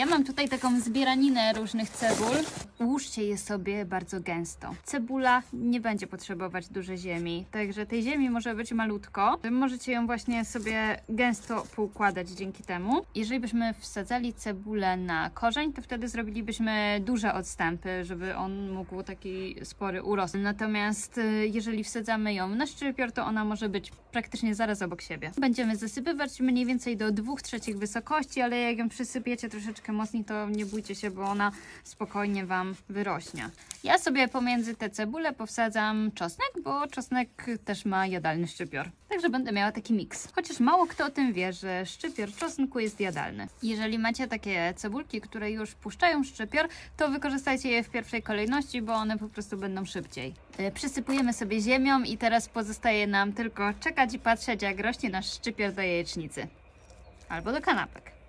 Ja mam tutaj taką zbieraninę różnych cebul. Ułóżcie je sobie bardzo gęsto. Cebula nie będzie potrzebować dużo ziemi, także tej ziemi może być malutko. Możecie ją właśnie sobie gęsto poukładać dzięki temu. Jeżeli byśmy wsadzali cebulę na korzeń, to wtedy zrobilibyśmy duże odstępy, żeby on mógł taki spory urost. Natomiast y, jeżeli wsadzamy ją na szczypior, to ona może być praktycznie zaraz obok siebie. Będziemy zasypywać mniej więcej do 2 trzecich wysokości, ale jak ją przysypiecie troszeczkę mocniej, to nie bójcie się, bo ona spokojnie Wam wyrośnie. Ja sobie pomiędzy te cebule powsadzam czosnek, bo czosnek też ma jadalny szczypior. Także będę miała taki miks. Chociaż mało kto o tym wie, że szczypior czosnku jest jadalny. Jeżeli macie takie cebulki, które już puszczają szczypior, to wykorzystajcie je w pierwszej kolejności, bo one po prostu będą szybciej. E, Przysypujemy sobie ziemią i teraz pozostaje nam tylko czekać i patrzeć, jak rośnie nasz szczypior do jajecznicy. Albo do kanapek.